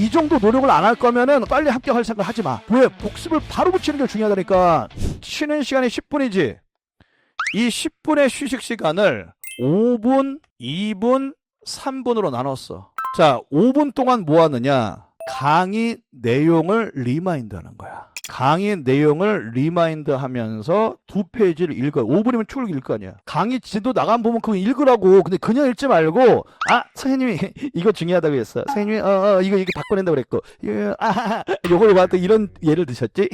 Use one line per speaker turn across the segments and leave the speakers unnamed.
이 정도 노력을 안 할 거면은 빨리 합격할 생각 하지 마. 왜? 복습을 바로 붙이는 게 중요하다니까. 쉬는 시간이 10분이지. 이 10분의 휴식 시간을 5분, 2분, 3분으로 나눴어. 자, 5분 동안 뭐 하느냐? 강의 내용을 리마인드 하는 거야. 강의 내용을 리마인드 하면서 두 페이지를 읽어. 5분이면 쭉 읽을 거 아니야. 강의 지도 나간 보면 그거 읽으라고. 근데 그냥 읽지 말고, 아, 선생님이 이거 중요하다고 했어. 선생님이, 어, 어, 이거, 이거 바꿔낸다고 그랬고, 이거, 아, 요걸 봐도 이런 예를 드셨지?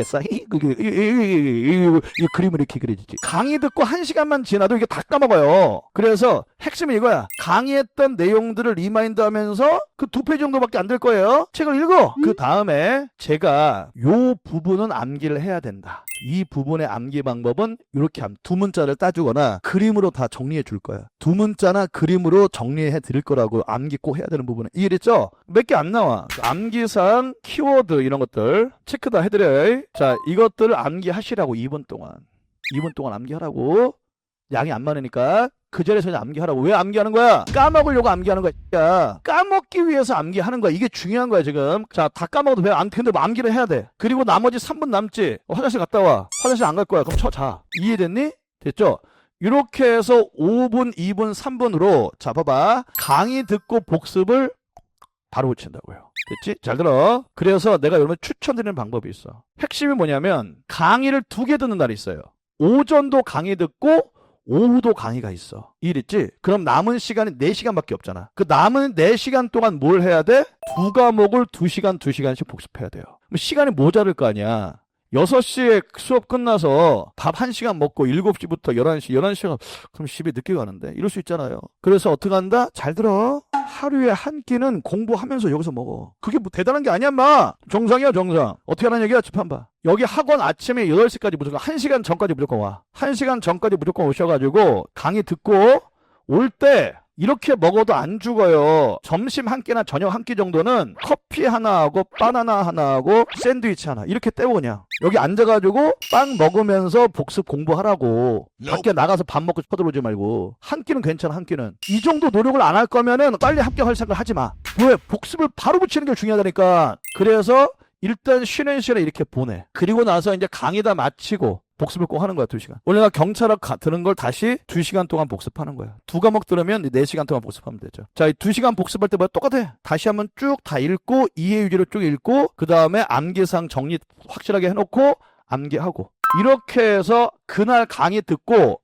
겠어? 그, 이 그림을 이렇게 그려주지. 강의 듣고 한 시간만 지나도 이게 다 까먹어요. 그래서 핵심은 이거야. 강의했던 내용들을 리마인드 하면서 그 두 페이지 정도밖에 안 될 거예요. 책을 읽어. 그 다음에 제가 요 부분은 암기를 해야 된다. 이 부분의 암기 방법은 이렇게 함. 두 문자를 따주거나 그림으로 다 정리해 줄 거야. 두 문자나 그림으로 정리해 드릴 거라고 암기 꼭 해야 되는 부분은 이해됐죠? 몇 개 안 나와. 암기사항, 키워드 이런 것들 체크 다 해드려요. 자, 이것들을 암기하시라고 2분 동안. 2분 동안 암기하라고. 양이 안 많으니까 그 자리에서 암기하라고. 왜 암기하는 거야? 까먹으려고 암기하는 거야. 야. 까먹기 위해서 암기하는 거야. 이게 중요한 거야, 지금. 자, 다 까먹어도 왜 안, 근데 뭐 암기를 해야 돼. 그리고 나머지 3분 남지. 어, 화장실 갔다 와. 화장실 안 갈 거야. 그럼 쳐, 자. 이해됐니? 됐죠? 이렇게 해서 5분, 2분, 3분으로 잡아봐. 강의 듣고 복습을 바로 붙인다고요. 됐지? 잘 들어. 그래서 내가 여러분 추천드리는 방법이 있어. 핵심이 뭐냐면 강의를 두 개 듣는 날이 있어요. 오전도 강의 듣고 오후도 강의가 있어. 이랬지? 그럼 남은 시간이 4시간밖에 없잖아. 그 남은 4시간 동안 뭘 해야 돼? 두 과목을 2시간, 2시간씩 복습해야 돼요. 그럼 시간이 모자랄 거 아니야. 6시에 수업 끝나서 밥 1시간 먹고 7시부터 11시, 11시가 그럼 집에 늦게 가는데 이럴 수 있잖아요. 그래서 어떻게 한다? 잘 들어. 하루에 한 끼는 공부하면서 여기서 먹어. 그게 뭐 대단한 게 아니야, 마. 정상이야, 정상. 어떻게 하는 얘기야, 집한 봐. 여기 학원 아침에 8시까지 무조건 1시간 전까지 무조건 와. 1시간 전까지 무조건 오셔 가지고 강의 듣고 올 때 이렇게 먹어도 안 죽어요. 점심 한 끼나 저녁 한 끼 정도는 커피 하나 하고 바나나 하나 하고 샌드위치 하나 이렇게 그냥 여기 앉아가지고 빵 먹으면서 복습 공부하라고 밖에 나가서 밥 먹고 쳐들어오지 말고 한 끼는 괜찮아 한 끼는 이 정도 노력을 안 할 거면은 빨리 합격할 생각 하지 마. 왜 복습을 바로 붙이는 게 중요하다니까. 그래서 일단 쉬는 시간에 이렇게 보내. 그리고 나서 이제 강의 다 마치고 복습을 꼭 하는 거야, 두 시간. 원래 나 경찰학 가- 들은 걸 다시 두 시간 동안 복습하는 거야. 두 과목 들으면 네 시간 동안 복습하면 되죠. 자, 이두 시간 복습할 때마다 똑같아. 다시 한번 쭉 다 읽고, 이해 유지로 쭉 읽고, 그 다음에 암기상 정리 확실하게 해 놓고, 암기하고. 이렇게 해서 그날 강의 듣고,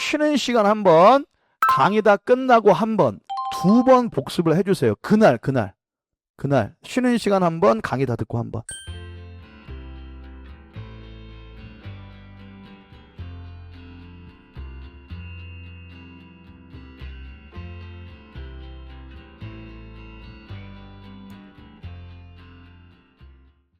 쉬는 시간 한 번, 강의 다 끝나고 한 번, 두 번 복습을 해 주세요. 그날, 그날. 그날. 쉬는 시간 한 번, 강의 다 듣고 한 번.